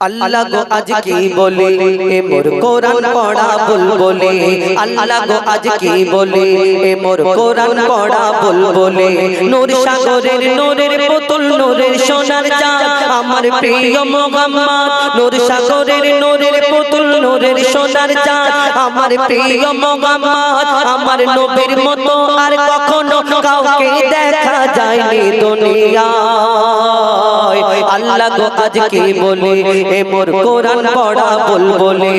আল্লাহ গো আজ কি বলে? এ মোর কোরআন পড়া বল। বলে। আল্লাহ গো আজ কি বলে? এ মোর কোরআন পড়া বল। বলে। নূর সাগরের নূরের বোতল নূরের সোনার চাঁদ। আমার প্রিয় মোহাম্মদ। নূর সাগরের নূরের বোতল নূরের সোনার চাঁদ। আমার প্রিয় মোহাম্মদ। আমার নবীর মতো আর কখনো কাউকে দেখা যায়নি দুনিয়ায় আল্লাহ গো আজ কি বলে, এ মোর কোরআন পড়া বল বলে,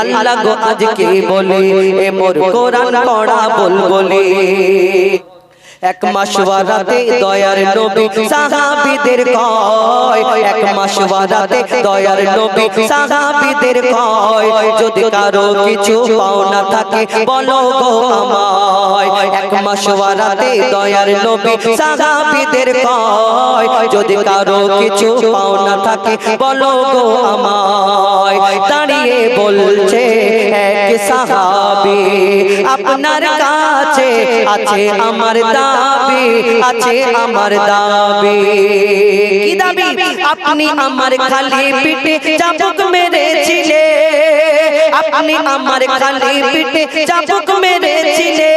আল্লাহ গো আজ কি বলে, এ মোর কোরআন পড়া বল বলে। এক মাস ওয়ারাতে দয়ার নবী সাহাবীদের কয় এক মাস ওয়ারাতে দয়ার নবী সাহাবীদের কয় যদি কারও কিছু পাওনা থাকে বলো গো আমায়। এক মাস ওয়ারাতে দয়ার নবী সাহাবীদের কয় যদি কারও কিছু পাওনা থাকে বলো গো আমায়। দাঁড়িয়ে বলছে এক সাহাবী আপনার কাছে আছে আমার দাবি আছে আমার দাবি। কি দাবি? আপনি আমার খালি পিঠে মেরেছিলে। আপনি আমার খালি পিঠে মেরেছিলে।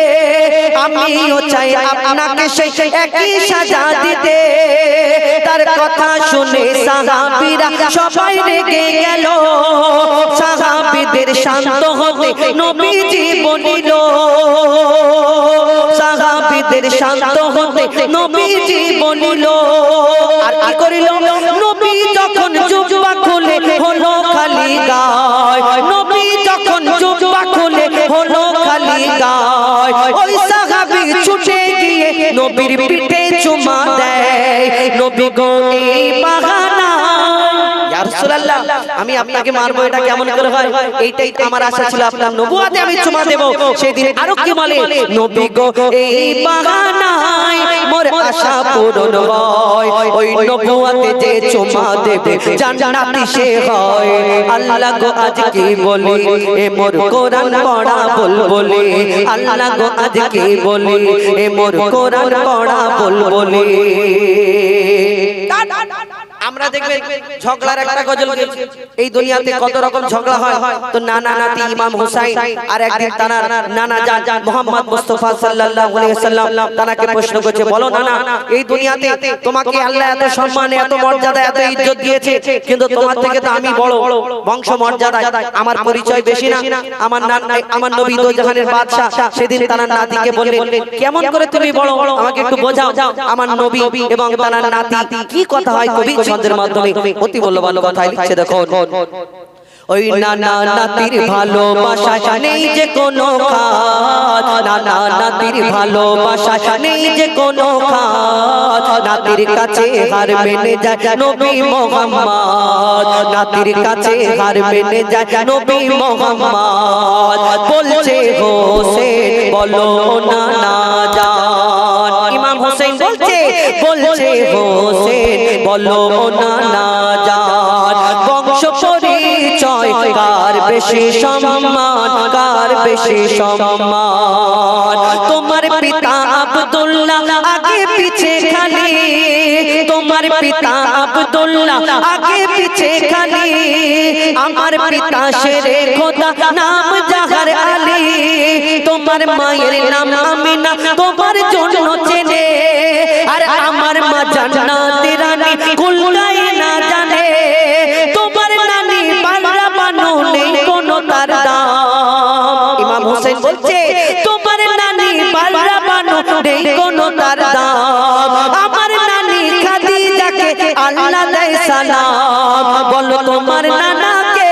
আমিও চাই আপনাকে একই সাজা দিতে। তার কথা শুনে সাহাবীরা সবাই রেগে গেল। সাহাবীদের শান্ত হতে নবীজি বলিল সাহাবীদের শান্ত হতে নবীজি বলিল আর কি করিল? নবী যখন জুব্বা খুলে হলো খালি গায় নবী যখন জুব্বা খুলে হলো খালি গায় ওই সাহাবী ছুটে গিয়ে নবীর পিঠে চুমা দেয় নবী গো এই ইয়া রাসূলুল্লাহ আমি আপনাকে মারবো এটা কেমন করে হয়? এইটাই আমার আশা ছিল আপনার নবুয়াতে আমি চুমা দেব। সেদিন আরও কি বলে? নবী গো এই বাগানায় মোর আশা পূরণ হয়। ওই নবুয়াতে যে চুমা দেবে জান্নাতি সে হয়। আল্লাহ গো আজ কি বলি? এ মোর কোরআন পড়া বল বলি আল্লাহ গো আজ কি বলি? এ মোর কোরআন পড়া বল বলি আমরা দেখবেন ঝগড়ার একটা গজল এই দুনিয়াতে কত রকম ঝগড়া হয়? তো নানা নাতি ইমাম হুসাইন আর একদিন তারা নানা জান মোহাম্মদ মুস্তাফা সাল্লাল্লাহু আলাইহি ওয়াসাল্লাম তানাকে প্রশ্ন করছে বলো নানা এই দুনিয়াতে তোমাকে আল্লাহ এত সম্মান এত মর্যাদা এত ইজ্জত দিয়েছে কিন্তু তোমার থেকে তো আমি বড় বংশ মর্যাদা আমার পরিচয় বেশি না আমার নানা আমার নবী দো জাহানের বাদশা সেদিন তার নাতিকে বললেন কেমন করে তুমি বড়? আমাকে একটু বোঝাও আমার নবী এবং তার নাতি কি কথা হয় কবি ছন্দের মাধ্যমে অতি ভালো কথা লিখছে দেখো ওই নানা নাতির ভালোবাসা নেই যে কোনো খাত নানা নাতির ভালোবাসা নেই যে কোনো খাত নাতির কাছে হার মেনে যায় নবী মোহাম্মদ। নাতির কাছে হার মেনে যায় নবী মোহাম্মদ। বলছে হোসেন, বলো না না জান ইমাম হোসেন বলছে হোসেন, বলো না না জান। বংশ বেশি সম্মান, কার বেশি সম্মান? তোমার পিতা আব্দুল্লাহ আগে পিছে খালি। তোমার পিতা আব্দুল্লাহ আগে পিছে খালি। আমার পিতা শেরে খোদা নাম জাহার আলী। তোমার মায়ের নাম আমিনা, তোমার জন্য আল্লাহ দেয় সালাম বলো তোমার নানাকে।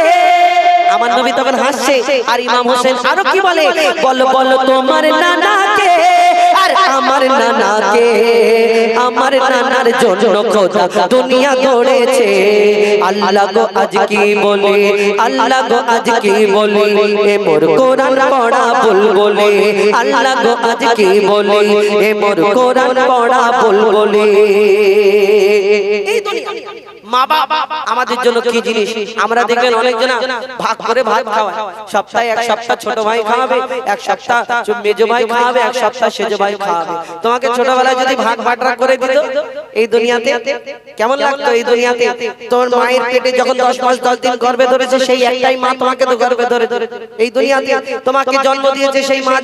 আমার নবী তখন হাসছে আর ইমাম হোসেন আরও কি বলে? বলো বলো তোমার নানাকে। আমার নানাকে, আমার নানার জন্য খোদা দুনিয়া গড়েছে আল্লাহ গো, আজ কি বলে? আল্লাহ গো, আজ কি বলে? এ মোর কোরআন পড়া বল বলে। আল্লাহ গো, আজ কি বলে? এ মোর কোরআন পড়া বল বলে। এই দুনিয়া। মা বাবা আমাদের জন্য কি জিনিস? আমরা দেখবেন অনেকজন ভাগ করে ভাত খাওয়ায়। সপ্তাহে এক সপ্তাহ ছোট ভাই খাওয়াবে, এক সপ্তাহ মেজো ভাই খাওয়াবে, এক সপ্তাহ সেজো ভাই খাওয়াবে। তোমাকে যদি ভাগ বাটরা করে দিত, এই দুনিয়াতে কেমন লাগতো? এই দুনিয়াতে তোমার মায়ের পেটে যখন দশ দশ দিন গর্ভে ধরেছে, সেই একটাই মা তোমাকে তো গর্ভে ধরে এই দুনিয়াতে তোমাকে জন্ম দিয়েছে সেই মা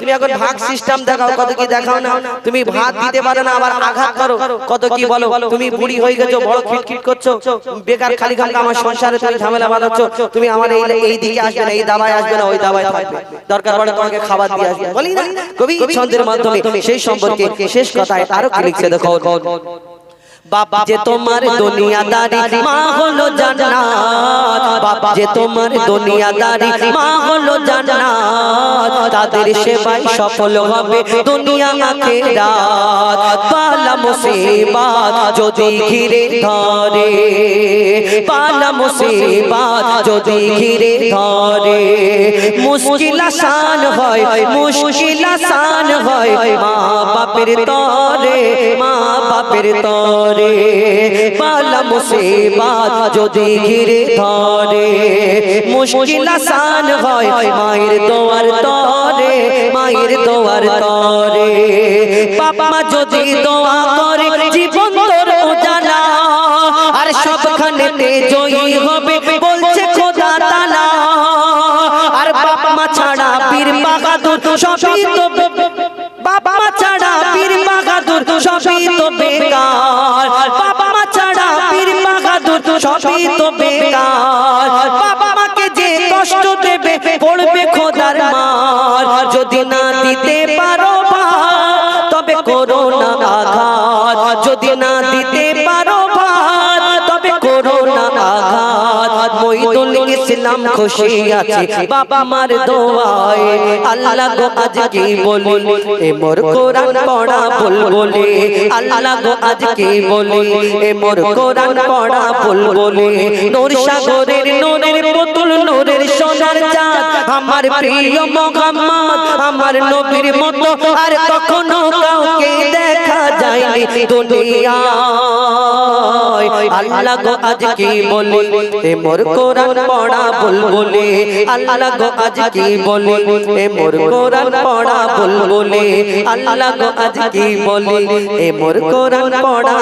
তুমি এখন ভাগ সিস্টেম দেখাও, কত কি দেখাও না? তুমি ভাত দিতে পারো না, আবার আঘাত করো। কত কি বলো? তুমি বুড়ি হয়ে গেছো, বড় খিটখিট করছ? বেকার খালি খালি আমার সংসারে তুমি ঝামেলা বাঁধাচ্ছ, তুমি আমার এই এই দিকে আসবে না, এই দাবায় আসবে না, ওই দাবায় থাকবে। দরকার পড়ে তোমাকে খাবার দিয়ে আসবে। বলি না? কবি ছন্দের মাধ্যমে সেই সম্পর্কে শেষ কথায় আরও কি লিখছে দেখো? যে তোমার দুনিয়াদারি মা হলো জান্নাত। বাবা যে তোমার দুনিয়াদারি মা হলো জান্নাত। তাদের সেবায় সফল হবে দুনিয়া আখিরাত পালা মুসিবাত যদি ঘিরে ধরে। পালা মুসিবাত যদি ঘিরে ধরে। মুশকিল আসান হয় মুশকিল আসান হয় মা বাপের তরে, মা বাপের তরে। পালা মুসিবাত যদি ঘিরে ধরে, মুশকিল আসান হয় মায়ের দোয়ার তরে, মায়ের দোয়ার তরে। বাবা যদি দোয়া করে জীবন তোর উজালা, আর জয়ী হবে বলছে খোদা তালা। আর মা ছাড়া সবই তো বীর বাহাদুর, সবই তো বেকার। বাবা মা ছাড়া পীর বাহাদুর, সবই তো বেকার। বাবা মাকে যে কষ্ট দেবে পড়বে খোদার মার। যদি না দিতে পারো বা তবে করো না আঘাত। যদি না ইসলাম খুশি আছে। বাবা মার দোয়ায় আল্লাহ গো আজ কি বলি, এ মোর কোরআন পড়া বল বলি আল্লাহ গো আজ কি বলি, এ মোর কোরআন পড়া বল বলি নূর সাগরের নূরের আমার প্রিয় মোহাম্মদ, আমার নবীর মতো আর কখনো কাউকে দেখা যায়নি দুনিয়ায়। আল্লাহ গো আজ কি মোর কোরআন পড়া বল বলে আল্লাহ গো আজ কি মোর কোরআন পড়া আল্লাহ গো আজ কি এ মোর কোরআন পড়া